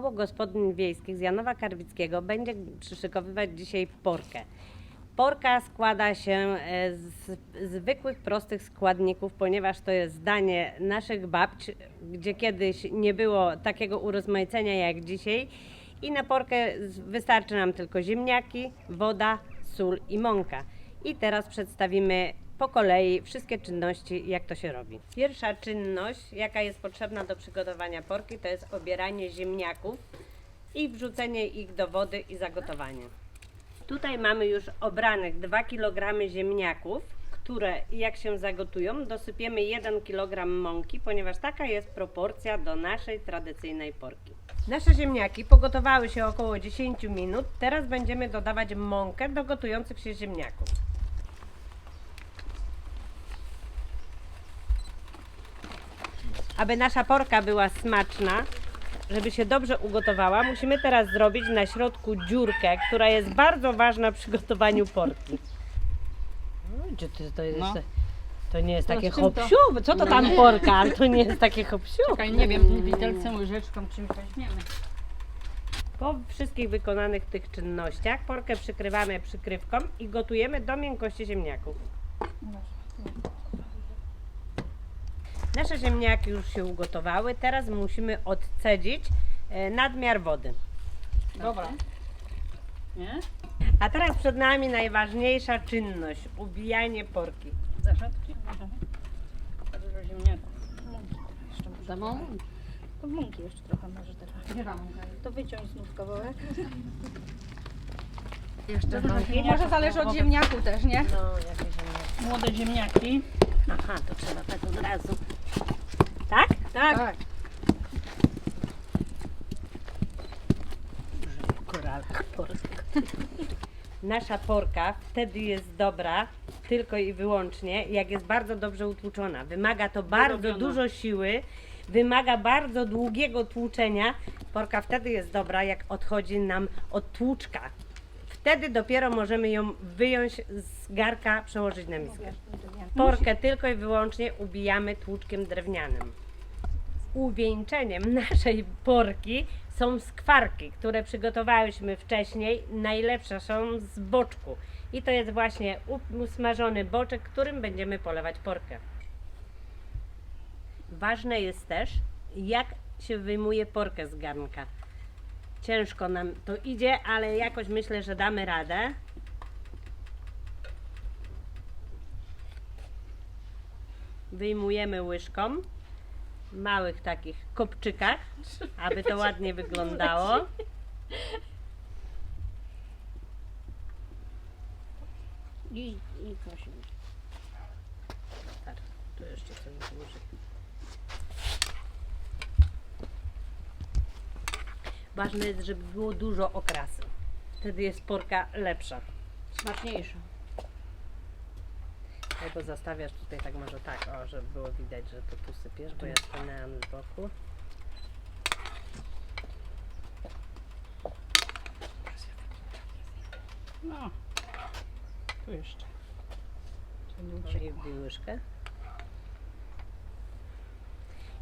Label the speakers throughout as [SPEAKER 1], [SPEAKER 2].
[SPEAKER 1] koło gospodyń wiejskich z Janowa Karwickiego będzie przyszykowywać dzisiaj porkę. Porka składa się e, z zwykłych, prostych składników, ponieważ to jest danie naszych babć, gdzie kiedyś nie było takiego urozmaicenia jak dzisiaj. I na porkę wystarczy nam tylko ziemniaki, woda, sól i mąka. I teraz przedstawimy po kolei wszystkie czynności, jak to się robi. Pierwsza czynność, jaka jest potrzebna do przygotowania porki, to jest obieranie ziemniaków i wrzucenie ich do wody i zagotowanie. Tutaj mamy już obranych 2 kg ziemniaków, które jak się zagotują, dosypiemy 1 kg mąki, ponieważ taka jest proporcja do naszej tradycyjnej porki. Nasze ziemniaki pogotowały się około 10 minut. Teraz będziemy dodawać mąkę do gotujących się ziemniaków. Aby nasza porka była smaczna, żeby się dobrze ugotowała, musimy teraz zrobić na środku dziurkę, która jest bardzo ważna przy gotowaniu porki. No, ty, to, jest,
[SPEAKER 2] No.
[SPEAKER 1] to nie jest
[SPEAKER 2] To
[SPEAKER 1] takie
[SPEAKER 2] z czym to?
[SPEAKER 1] hopsiu, co to tam porka, ale to nie jest takie hopsiu.
[SPEAKER 2] Czekaj, nie wiem, widelcem, łyżeczką, czymś weźmiemy.
[SPEAKER 1] Po wszystkich wykonanych tych czynnościach porkę przykrywamy przykrywką i gotujemy do miękkości ziemniaków. Nasze ziemniaki już się ugotowały, teraz musimy odcedzić e, nadmiar wody.
[SPEAKER 2] Dobra. Nie?
[SPEAKER 1] A teraz przed nami najważniejsza czynność, ubijanie porki.
[SPEAKER 2] Zaszedki? To dużo ziemniaków. Mąki jeszcze może.
[SPEAKER 3] Za mało?
[SPEAKER 2] To mąki jeszcze trochę może teraz. To wyciąć znów kawałek.
[SPEAKER 3] Jeszcze
[SPEAKER 2] Może zależy od ziemniaku też, nie?
[SPEAKER 1] No, jakie ziemniaki.
[SPEAKER 2] Młode ziemniaki.
[SPEAKER 1] Aha, to trzeba tak od razu. Tak?
[SPEAKER 2] Tak.
[SPEAKER 1] Koralka porska. Nasza porka wtedy jest dobra tylko i wyłącznie, jak jest bardzo dobrze utłuczona. Wymaga to bardzo
[SPEAKER 2] Wyrobiona.
[SPEAKER 1] dużo siły, wymaga bardzo długiego tłuczenia. Porka wtedy jest dobra, jak odchodzi nam od tłuczka. Wtedy dopiero możemy ją wyjąć z garka, przełożyć na miskę. Porkę tylko i wyłącznie ubijamy tłuczkiem drewnianym. Uwieńczeniem naszej porki są skwarki, które przygotowałyśmy wcześniej. Najlepsze są z boczku. I to jest właśnie usmażony boczek, którym będziemy polewać porkę. Ważne jest też, jak się wyjmuje porkę z garnka. Ciężko nam to idzie, ale jakoś myślę, że damy radę. Wyjmujemy łyżką w małych takich kopczykach, aby to ładnie wyglądało. I, i prosimy. Tak, tu jeszcze coś. Ważne jest, żeby było dużo okrasy. Wtedy jest porka lepsza.
[SPEAKER 3] Smaczniejsze.
[SPEAKER 1] Albo zastawiasz tutaj tak może tak, o, żeby było widać, że to tu sypiesz, bo ja stanęłam z boku.
[SPEAKER 2] No. Tu jeszcze.
[SPEAKER 1] No i łyżkę.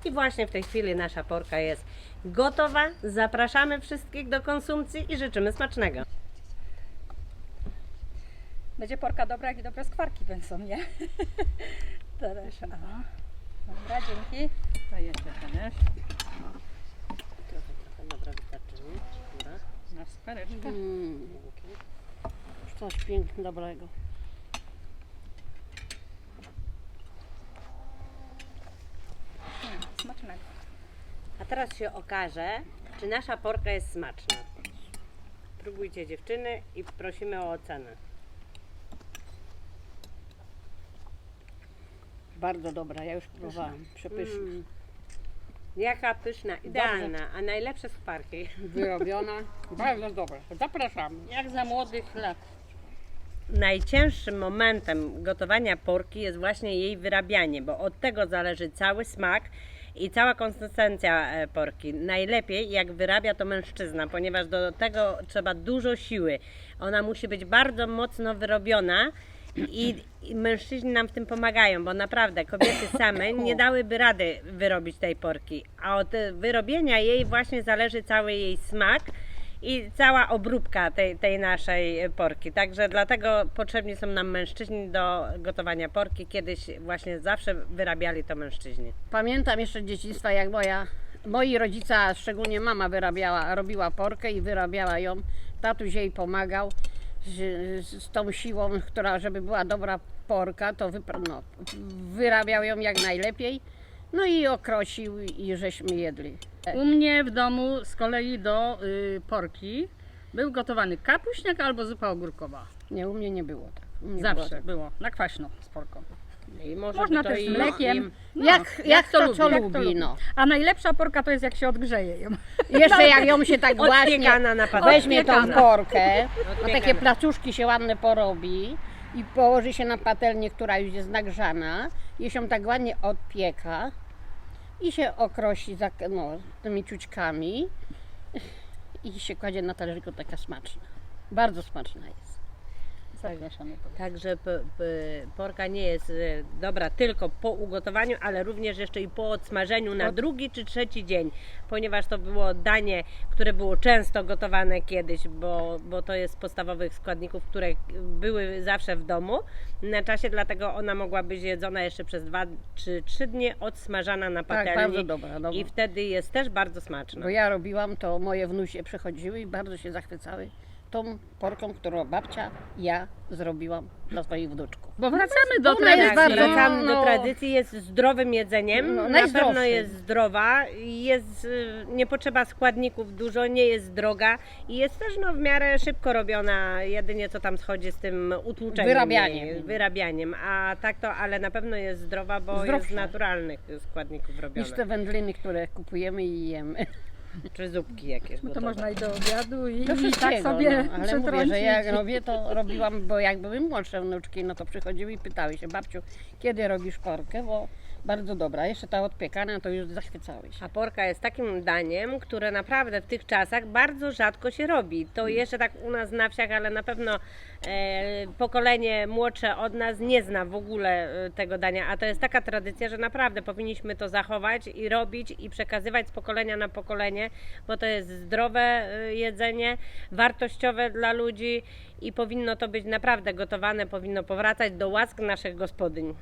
[SPEAKER 1] I właśnie w tej chwili nasza porka jest gotowa. Zapraszamy wszystkich do konsumpcji i życzymy smacznego.
[SPEAKER 2] Będzie porka dobra, jak i dobre skwarki będą, nie? Teraz. Aha. Dobra, dzięki. To jeszcze też.
[SPEAKER 1] Trochę, trochę, dobra, wystarczy, nie?
[SPEAKER 2] Na skwareczkę.
[SPEAKER 3] Mm, coś pięknego, dobrego.
[SPEAKER 2] Mm, Smacznego.
[SPEAKER 1] A teraz się okaże, czy nasza porka jest smaczna. Próbujcie dziewczyny i prosimy o ocenę.
[SPEAKER 3] Bardzo dobra, ja już próbowałam. Przepyszna.
[SPEAKER 1] Mm. Jaka pyszna, idealna, a najlepsze skwarki.
[SPEAKER 3] Wyrobiona. Bardzo dobra. Zapraszamy.
[SPEAKER 2] Jak za młodych lat.
[SPEAKER 1] Najcięższym momentem gotowania porki jest właśnie jej wyrabianie, bo od tego zależy cały smak i cała konsystencja e, porki. Najlepiej jak wyrabia to mężczyzna, ponieważ do tego trzeba dużo siły. Ona musi być bardzo mocno wyrobiona I, I mężczyźni nam w tym pomagają, bo naprawdę kobiety same nie dałyby rady wyrobić tej porki. A od wyrobienia jej właśnie zależy cały jej smak i cała obróbka tej, tej naszej porki. Także dlatego potrzebni są nam mężczyźni do gotowania porki. Kiedyś właśnie zawsze wyrabiali to mężczyźni.
[SPEAKER 3] Pamiętam jeszcze z dzieciństwa, jak moja, moi rodzice, szczególnie mama wyrabiała, robiła porkę i wyrabiała ją. Tatuś jej pomagał z, z tą siłą, która, żeby była dobra porka, to wypra- no, wyrabiał ją jak najlepiej. No i okrosił i żeśmy jedli.
[SPEAKER 4] U mnie w domu z kolei do y, porki był gotowany kapuśniak albo zupa ogórkowa.
[SPEAKER 3] Nie, u mnie nie było tak. U mnie
[SPEAKER 4] Zawsze
[SPEAKER 3] było
[SPEAKER 4] było, na kwaśno z porką.
[SPEAKER 1] I może
[SPEAKER 2] Można
[SPEAKER 1] by to
[SPEAKER 2] też z mlekiem.
[SPEAKER 4] No,
[SPEAKER 3] jak, jak, to, co
[SPEAKER 4] lubi,
[SPEAKER 3] lubi,
[SPEAKER 4] jak to
[SPEAKER 3] no.
[SPEAKER 2] A najlepsza porka to jest jak się odgrzeje ją.
[SPEAKER 3] Jeszcze jak ją się tak właśnie
[SPEAKER 1] Odpiekana na patelni.
[SPEAKER 3] weźmie tą
[SPEAKER 2] Odpiekana.
[SPEAKER 3] porkę, no
[SPEAKER 1] Odpiekana.
[SPEAKER 3] takie placuszki się ładne porobi i położy się na patelnię, która już jest nagrzana i się tak ładnie odpieka i się okrosi za, no, tymi ciućkami i się kładzie na talerzyku taka smaczna. Bardzo smaczna jest.
[SPEAKER 4] Zapraszamy.
[SPEAKER 1] Także p- p- porka nie jest e, dobra tylko po ugotowaniu, ale również jeszcze i po odsmażeniu na drugi czy trzeci dzień, ponieważ to było danie, które było często gotowane kiedyś, bo, bo to jest z podstawowych składników, które były zawsze w domu na czasie, dlatego ona mogła być jedzona jeszcze przez dwa czy trzy dni, odsmażana na
[SPEAKER 3] Tak,
[SPEAKER 1] patelni
[SPEAKER 3] bardzo dobra. dobra.
[SPEAKER 1] i wtedy jest też bardzo smaczna.
[SPEAKER 3] Bo ja robiłam, to moje wnusie przychodziły i bardzo się zachwycały tą porką, którą babcia, ja zrobiłam dla swoich wnuczków.
[SPEAKER 4] Bo wracamy do
[SPEAKER 3] Ona jest
[SPEAKER 4] tradycji.
[SPEAKER 3] bardzo-
[SPEAKER 1] Wracamy do
[SPEAKER 3] no.
[SPEAKER 1] tradycji, jest zdrowym jedzeniem,
[SPEAKER 3] No,
[SPEAKER 1] na
[SPEAKER 3] najzdrowszym.
[SPEAKER 1] pewno jest zdrowa, jest, y, nie potrzeba składników dużo, nie jest droga i jest też no, w miarę szybko robiona, jedynie co tam schodzi z tym utłuczeniem,
[SPEAKER 3] Wyrabianiem.
[SPEAKER 1] jej, wyrabianiem, a tak to, ale na pewno jest zdrowa, bo jest z naturalnych składników robiona,
[SPEAKER 3] Niż te wędliny, które kupujemy i jemy.
[SPEAKER 1] Czy zupki jakieś
[SPEAKER 2] No to
[SPEAKER 1] gotowe.
[SPEAKER 2] można i do obiadu i,
[SPEAKER 3] Do
[SPEAKER 2] i tak
[SPEAKER 3] wszystkiego,
[SPEAKER 2] sobie
[SPEAKER 3] no, ale mówię, że jak robię, to robiłam, bo jak były młodsze wnuczki, no to przychodziły i pytały się, babciu, kiedy robisz porkę, bo bardzo dobra, jeszcze ta odpiekana, to już zachwycały się.
[SPEAKER 1] A porka jest takim daniem, które naprawdę w tych czasach bardzo rzadko się robi. To jeszcze tak u nas na wsiach, ale na pewno e, pokolenie młodsze od nas nie zna w ogóle e, tego dania. A to jest taka tradycja, że naprawdę powinniśmy to zachować i robić i przekazywać z pokolenia na pokolenie, bo to jest zdrowe e, jedzenie, wartościowe dla ludzi i powinno to być naprawdę gotowane, powinno powracać do łask naszych gospodyń.